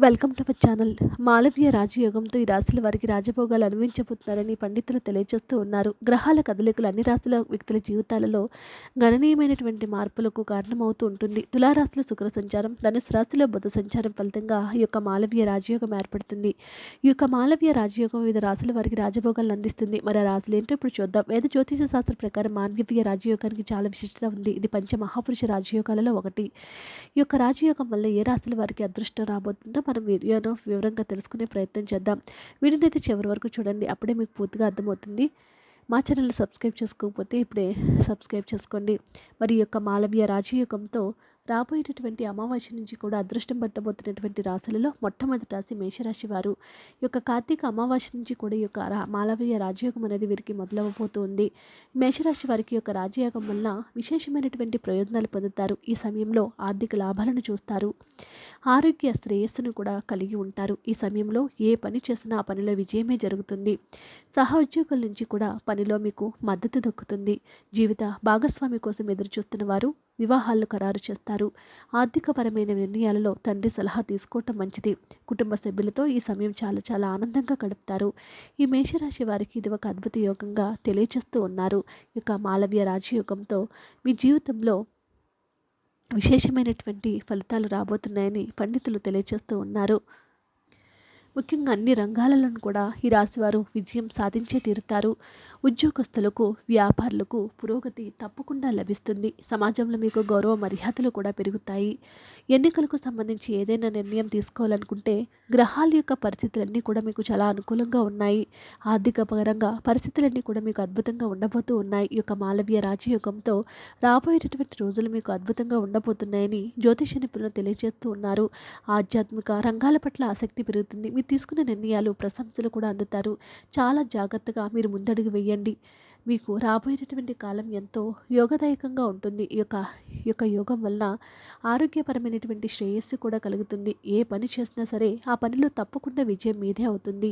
Welcome to our channel. Malavya రాజయోగంతో ఈ రాశుల వారికి రాజభోగాలు అనుభవించబోతున్నారని పండితులు తెలియజేస్తూ ఉన్నారు. గ్రహాల కదలికలు అన్ని రాశుల వ్యక్తుల జీవితాలలో గణనీయమైనటువంటి మార్పులకు కారణమవుతూ ఉంటుంది. తులారాశుల శుక్ర సంచారం ధనుసు రాశిలో బుధ సంచారం ఫలితంగా ఈ యొక్క మాలవీయ రాజయోగం ఏర్పడుతుంది. ఈ యొక్క మాలవీయ రాజయోగం వివిధ రాశుల వారికి రాజభోగాలను అందిస్తుంది. మరి ఆ రాశులు ఏంటో ఇప్పుడు చూద్దాం. వేద జ్యోతిష శాస్త్ర ప్రకారం మానవీయ రాజయోగానికి చాలా విశిష్టత ఉంది. ఇది పంచ మహాపురుష రాజయోగాలలో ఒకటి. ఈ యొక్క రాజయోగం వల్ల ఏ రాశుల వారికి అదృష్టం రాబోతుందో మనం వీడియోను వివరంగా తెలుసుకునే ప్రయత్నం చేద్దాం. వీడియోని అయితే చివరి వరకు చూడండి. అప్పుడే మీకు పూర్తిగా అర్థమవుతుంది. మా ఛానల్ సబ్స్క్రైబ్ చేసుకోకపోతే ఇప్పుడే సబ్స్క్రైబ్ చేసుకోండి. మరి యొక్క మాలవీయ రాజయోగంతో రాబోయేటటువంటి అమావాస్య నుంచి కూడా అదృష్టం పట్టబోతున్నటువంటి రాశులలో మొట్టమొదటి రాశి మేషరాశి వారు. ఈ యొక్క కార్తీక అమావాస్య నుంచి కూడా ఈ యొక్క రా- మాలవీయ రాజయోగం అనేది వీరికి మొదలవబోతుంది మేషరాశి వారికి యొక్క రాజయోగం వల్ల విశేషమైనటువంటి ప్రయోజనాలు పొందుతారు. ఈ సమయంలో ఆర్థిక లాభాలను చూస్తారు. ఆరోగ్య శ్రేయస్సును కూడా కలిగి ఉంటారు. ఈ సమయంలో ఏ పని చేసినా ఆ పనిలో విజయమే జరుగుతుంది. సహోద్యోగుల నుంచి కూడా పనిలో మీకు మద్దతు దక్కుతుంది. జీవిత భాగస్వామి కోసం ఎదురు చూస్తున్న వారు వివాహాలు ఖరారు చేస్తారు. ఆర్థికపరమైన నిర్ణయాలలో తండ్రి సలహా తీసుకోవటం మంచిది. కుటుంబ సభ్యులతో ఈ సమయం చాలా చాలా ఆనందంగా గడుపుతారు. ఈ మేషరాశి వారికి ఇది ఒక అద్భుత యోగంగా తెలియచేస్తూ ఉన్నారు. ఈ యొక్క మాలవ్య రాజయోగంతో మీ జీవితంలో విశేషమైనటువంటి ఫలితాలు రాబోతున్నాయని పండితులు తెలియజేస్తూ ఉన్నారు. ముఖ్యంగా అన్ని రంగాలలో కూడా ఈ రాశివారు విజయం సాధించే తీరుతారు. ఉద్యోగస్తులకు వ్యాపారులకు పురోగతి తప్పకుండా లభిస్తుంది. సమాజంలో మీకు గౌరవ మర్యాదలు కూడా పెరుగుతాయి. ఎన్నికలకు సంబంధించి ఏదైనా నిర్ణయం తీసుకోవాలనుకుంటే గ్రహాల యొక్క పరిస్థితులన్నీ కూడా మీకు చాలా అనుకూలంగా ఉన్నాయి. ఆర్థిక పరంగా పరిస్థితులన్నీ కూడా మీకు అద్భుతంగా ఉండబోతూ ఉన్నాయి. ఈ యొక్క మాలవీయ రాజయోగంతో రాబోయేటటువంటి రోజులు మీకు అద్భుతంగా ఉండబోతున్నాయని జ్యోతిష నిపుణులు తెలియజేస్తూ ఉన్నారు. ఆధ్యాత్మిక రంగాల పట్ల ఆసక్తి పెరుగుతుంది. మీ తీసుకున్న నిర్ణయాలు ప్రశంసలు కూడా అందుతారు. చాలా జాగ్రత్తగా మీరు ముందడుగు వేయండి. మీకు రాబోయేటటువంటి కాలం ఎంతో యోగదాయకంగా ఉంటుంది. ఈ యొక్క ఈ యొక్క యోగం వల్ల ఆరోగ్యపరమైనటువంటి శ్రేయస్సు కూడా కలుగుతుంది. ఏ పని చేసినా సరే ఆ పనిలో తప్పకుండా విజయం మీదే అవుతుంది.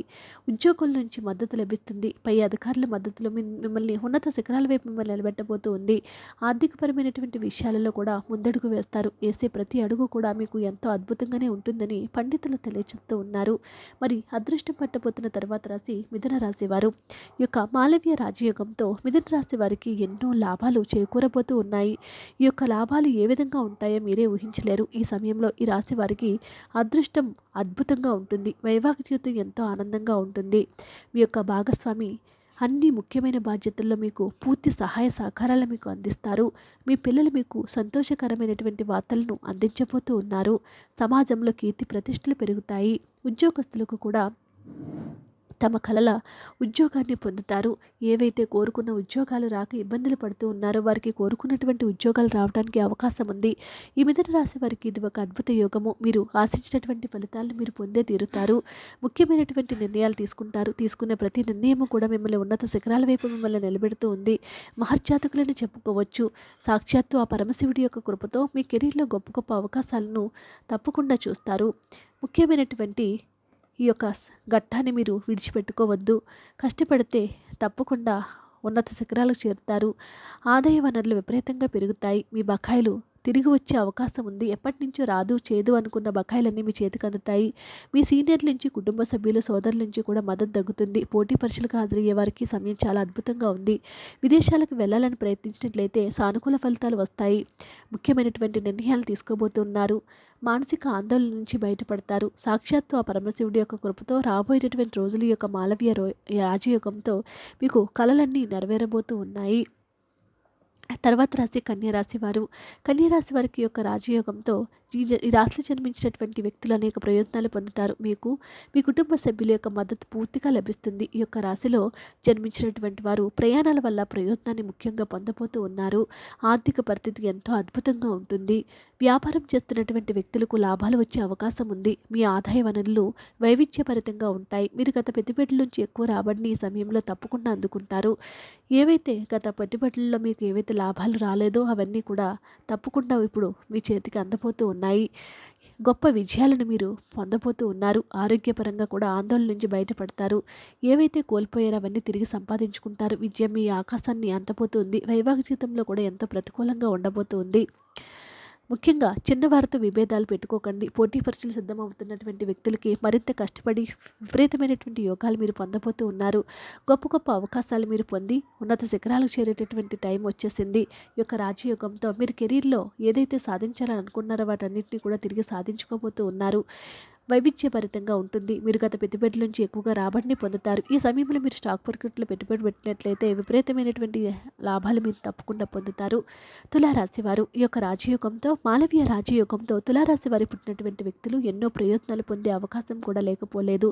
ఉద్యోగుల నుంచి మద్దతు లభిస్తుంది. పై అధికారుల మద్దతులో మిమ్మల్ని ఉన్నత శిఖరాల వైపు మిమ్మల్ని నిలబెట్టబోతూ ఉంది. ఆర్థికపరమైనటువంటి విషయాలలో కూడా ముందడుగు వేస్తారు. వేసే ప్రతి అడుగు కూడా మీకు ఎంతో అద్భుతంగానే ఉంటుందని పండితులు తెలియజేస్తూ ఉన్నారు. మరి అదృష్టం పట్టబోతున్న తర్వాత రాశి మిథున రాశి వారు. ఈ యొక్క మాలవ్య రాజయోగంతో మిథున రాశి వారికి ఎన్నో లాభాలు చేకూరబోతూ ఉన్నాయి. ఈ యొక్క లాభాలు ఏ విధంగా ఉంటాయో మీరే ఊహించలేరు. ఈ సమయంలో ఈ రాశి వారికి అదృష్టం అద్భుతంగా ఉంటుంది. వైవాహిక జీవితం ఎంతో ఆనందంగా ఉంటుంది. మీ యొక్క భాగస్వామి అన్ని ముఖ్యమైన బాధ్యతల్లో మీకు పూర్తి సహాయ సహకారాలు మీకు అందిస్తారు. మీ పిల్లలు మీకు సంతోషకరమైనటువంటి వార్తలను అందించబోతూ ఉన్నారు. సమాజంలో కీర్తి ప్రతిష్టలు పెరుగుతాయి. ఉద్యోగస్తులకు కూడా తమ కలల ఉద్యోగాన్ని పొందుతారు. ఏవైతే కోరుకున్న ఉద్యోగాలు రాక ఇబ్బందులు పడుతూ ఉన్నారో వారికి కోరుకున్నటువంటి ఉద్యోగాలు రావడానికి అవకాశం ఉంది. ఈ మిథున రాశి వారికి ఇది ఒక అద్భుత యోగము. మీరు ఆశించినటువంటి ఫలితాలను మీరు పొందే తీరుతారు. ముఖ్యమైనటువంటి నిర్ణయాలు తీసుకుంటారు. తీసుకునే ప్రతి నిర్ణయము కూడా మిమ్మల్ని ఉన్నత శిఖరాల వైపు మిమ్మల్ని నిలబెడుతూ ఉంది. మహర్జాతకులని చెప్పుకోవచ్చు. సాక్షాత్తు ఆ పరమశివుడి యొక్క కృపతో మీ కెరీర్లో గొప్ప గొప్ప అవకాశాలను తప్పకుండా చూస్తారు. ముఖ్యమైనటువంటి ఈ యొక్క ఘట్టాన్ని మీరు విడిచిపెట్టుకోవద్దు. కష్టపడితే తప్పకుండా ఉన్నత శిఖరాలకు చేరుతారు. ఆదాయ వనరులు విపరీతంగా పెరుగుతాయి. మీ బకాయిలు తిరిగి వచ్చే అవకాశం ఉంది. ఎప్పటి నుంచో రాదు చేదు అనుకున్న బకాయిలన్నీ మీ చేతికి అందుతాయి. మీ సీనియర్ల నుంచి కుటుంబ సభ్యులు సోదరుల నుంచి కూడా మద్దతు తగ్గుతుంది. పోటీ పరీక్షలకు హాజరయ్యే వారికి సమయం చాలా అద్భుతంగా ఉంది. విదేశాలకు వెళ్ళాలని ప్రయత్నించినట్లయితే సానుకూల ఫలితాలు వస్తాయి. ముఖ్యమైనటువంటి నిర్ణయాలు తీసుకోబోతున్నారు. మానసిక ఆందోళన నుంచి బయటపడతారు. సాక్షాత్తు ఆ పరమశివుడి యొక్క కృపతో రాబోయేటటువంటి రోజుల యొక్క మాలవీయ రో రాజయోగంతో మీకు కలలన్నీ నెరవేరబోతూ ఉన్నాయి. తర్వాత రాశి కన్యరాశి వారు. కన్యరాశి వారికి ఈ యొక్క రాజయోగంతో ఈ ఈ రాశిలో జన్మించినటువంటి వ్యక్తులు అనేక ప్రయోజనాలు పొందుతారు. మీకు మీ కుటుంబ సభ్యుల యొక్క మద్దతు పూర్తిగా లభిస్తుంది. ఈ యొక్క రాశిలో జన్మించినటువంటి వారు ప్రయాణాల వల్ల ప్రయోజనాన్ని ముఖ్యంగా పొందబోతూ ఉన్నారు. ఆర్థిక పరిస్థితి ఎంతో అద్భుతంగా ఉంటుంది. వ్యాపారం చేస్తున్నటువంటి వ్యక్తులకు లాభాలు వచ్చే అవకాశం ఉంది. మీ ఆదాయ వనరులు వైవిధ్యభరితంగా ఉంటాయి. మీరు గత పెట్టుబడుల నుంచి ఎక్కువ రాబడిని ఈ సమయంలో తప్పకుండా అందుకుంటారు. ఏవైతే గత పెట్టుబడుల్లో మీకు ఏవైతే లాభాలు రాలేదో అవన్నీ కూడా తప్పకుండా ఇప్పుడు మీ చేతికి అందపోతూ ఉన్నాయి. గొప్ప విజయాలను మీరు పొందబోతూ ఉన్నారు. ఆరోగ్యపరంగా కూడా ఆందోళన నుంచి బయటపడతారు. ఏవైతే కోల్పోయారో అవన్నీ తిరిగి సంపాదించుకుంటారు. విజయం మీ ఆకాశాన్ని అంతపోతుంది వైవాహిక జీవితంలో కూడా ఎంతో ప్రతికూలంగా ఉండబోతుంది. ముఖ్యంగా చిన్నవారితో విభేదాలు పెట్టుకోకండి. పోటీ పరీక్షలు సిద్ధమవుతున్నటువంటి వ్యక్తులకి మరింత కష్టపడి విపరీతమైనటువంటి యోగాలు మీరు పొందబోతూ ఉన్నారు. గొప్ప గొప్ప అవకాశాలు మీరు పొంది ఉన్నత శిఖరాలకు చేరేటటువంటి టైం వచ్చేసింది. ఈ యొక్క రాజయోగంతో మీరు కెరీర్లో ఏదైతే సాధించాలని అనుకున్నారో వాటన్నిటిని కూడా తిరిగి సాధించుకోబోతూ ఉన్నారు. వైవిధ్యభరితంగా ఉంటుంది. మీరు గత పెట్టుబడుల నుంచి ఎక్కువగా రాబడిని పొందుతారు. ఈ సమయంలో మీరు స్టాక్ మార్కెట్లో పెట్టుబడి పెట్టినట్లయితే విపరీతమైనటువంటి లాభాలు మీరు తప్పకుండా పొందుతారు. తులారాశి వారు ఈ యొక్క రాజయోగంతో మాలవీయ రాజయోగంతో తులారాశి వారి పుట్టినటువంటి వ్యక్తులు ఎన్నో ప్రయోజనాలు పొందే అవకాశం కూడా లేకపోలేదు.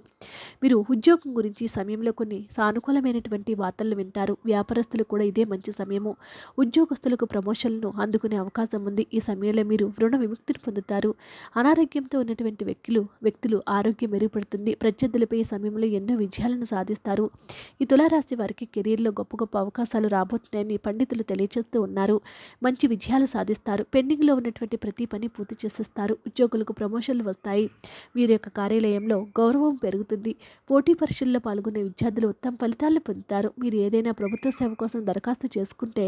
మీరు ఉద్యోగం గురించి సమయంలో కొన్ని సానుకూలమైనటువంటి వార్తలు వింటారు. వ్యాపారస్తులు కూడా ఇదే మంచి సమయము. ఉద్యోగస్తులకు ప్రమోషన్లను అందుకునే అవకాశం ఉంది. ఈ సమయంలో మీరు రుణ విముక్తిని పొందుతారు. అనారోగ్యంతో ఉన్నటువంటి వ్యక్తులు వ్యక్తులు ఆరోగ్యం మెరుగుపడుతుంది. ప్రత్యర్థులపై సమయంలో ఎన్నో విజయాలను సాధిస్తారు. ఈ తులారాశి వారికి కెరీర్లో గొప్ప గొప్ప అవకాశాలు రాబోతున్నాయని పండితులు తెలియజేస్తూ ఉన్నారు. మంచి విజయాలు సాధిస్తారు. పెండింగ్లో ఉన్నటువంటి ప్రతి పని పూర్తి చేసేస్తారు. ఉద్యోగులకు ప్రమోషన్లు వస్తాయి. వీరి యొక్క కార్యాలయంలో గౌరవం పెరుగుతుంది. పోటీ పరీక్షల్లో పాల్గొనే విద్యార్థులు ఉత్తమ ఫలితాలను పొందుతారు. మీరు ఏదైనా ప్రభుత్వ సేవ కోసం దరఖాస్తు చేసుకుంటే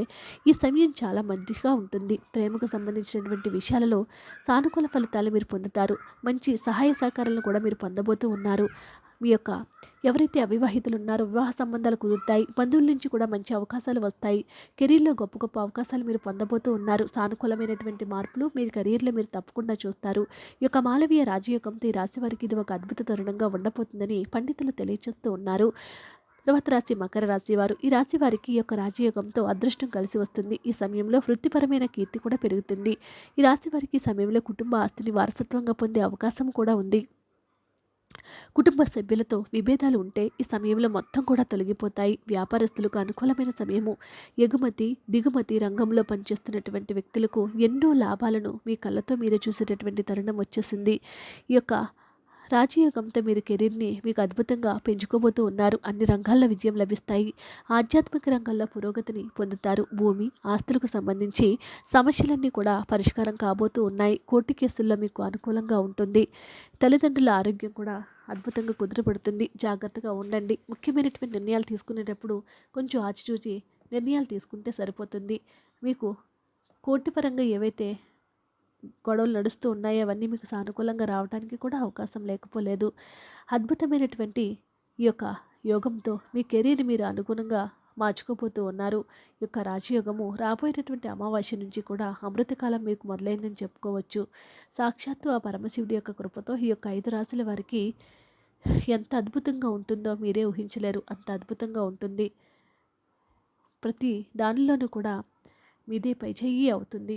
ఈ సమయం చాలా మంచిగా ఉంటుంది. ప్రేమకు సంబంధించినటువంటి విషయాలలో సానుకూల ఫలితాలు మీరు పొందుతారు. మంచి సహాయ సహకారాలను కూడా మీరు పొందబోతూ ఉన్నారు. మీ యొక్క ఎవరైతే అవివాహితులు ఉన్నారో వివాహ సంబంధాలు కుదురుతాయి. బంధువుల నుంచి కూడా మంచి అవకాశాలు వస్తాయి. కెరీర్లో గొప్ప గొప్ప అవకాశాలు మీరు పొందబోతూ ఉన్నారు. సానుకూలమైనటువంటి మార్పులు మీరు కెరీర్లో మీరు తప్పకుండా చూస్తారు. ఈ యొక్క మాలవీయ రాజయోగంతో ఈ రాశి వారికి ఇది ఒక అద్భుత తరుణంగా ఉండబోతుందని పండితులు తెలియజేస్తూ ఉన్నారు. తర్వాత రాశి మకర రాశి వారు. ఈ రాశి వారికి యొక్క రాజయోగంతో అదృష్టం కలిసి వస్తుంది. ఈ సమయంలో వృత్తిపరమైన కీర్తి కూడా పెరుగుతుంది. ఈ రాశి వారికి ఈ సమయంలో కుటుంబ ఆస్తిని వారసత్వంగా పొందే అవకాశం కూడా ఉంది. కుటుంబ సభ్యులతో విభేదాలు ఉంటే ఈ సమయంలో మొత్తం కూడా తొలగిపోతాయి. వ్యాపారస్తులకు అనుకూలమైన సమయము. ఎగుమతి దిగుమతి రంగంలో పనిచేస్తున్నటువంటి వ్యక్తులకు ఎన్నో లాభాలను మీ కళ్ళతో మీరే చూసేటటువంటి తరుణం వచ్చేసింది. ఈ యొక్క రాజయోగంతో మీరు కెరీర్ని మీకు అద్భుతంగా పెంచుకోబోతూ ఉన్నారు. అన్ని రంగాల్లో విజయం లభిస్తాయి. ఆధ్యాత్మిక రంగంలో పురోగతిని పొందుతారు. భూమి ఆస్తులకు సంబంధించి సమస్యలన్నీ కూడా పరిష్కారం కాబోతూ ఉన్నాయి. కోర్టు కేసుల్లో మీకు అనుకూలంగా ఉంటుంది. తల్లిదండ్రుల ఆరోగ్యం కూడా అద్భుతంగా కుదిరపడుతుంది జాగ్రత్తగా ఉండండి. ముఖ్యమైనటువంటి నిర్ణయాలు తీసుకునేటప్పుడు కొంచెం ఆచిచూచి నిర్ణయాలు తీసుకుంటే సరిపోతుంది. మీకు కోర్టు పరంగా ఏవైతే గొడవలు నడుస్తూ ఉన్నాయి. అవన్నీ మీకు సానుకూలంగా రావడానికి కూడా అవకాశం లేకపోలేదు. అద్భుతమైనటువంటి ఈ యొక్క యోగంతో మీ కెరీర్ మీరు అనుగుణంగా మార్చుకోపోతూ ఉన్నారు. ఈ యొక్క రాజయోగము రాబోయేటటువంటి అమావాస్య నుంచి కూడా అమృతకాలం మీకు మొదలైందని చెప్పుకోవచ్చు. సాక్షాత్తు ఆ పరమశివుడి యొక్క కృపతో ఈ యొక్క ఐదు రాశుల వారికి ఎంత అద్భుతంగా ఉంటుందో మీరే ఊహించలేరు. అంత అద్భుతంగా ఉంటుంది. ప్రతి దానిలోనూ కూడా మీదే పైచేయి అవుతుంది.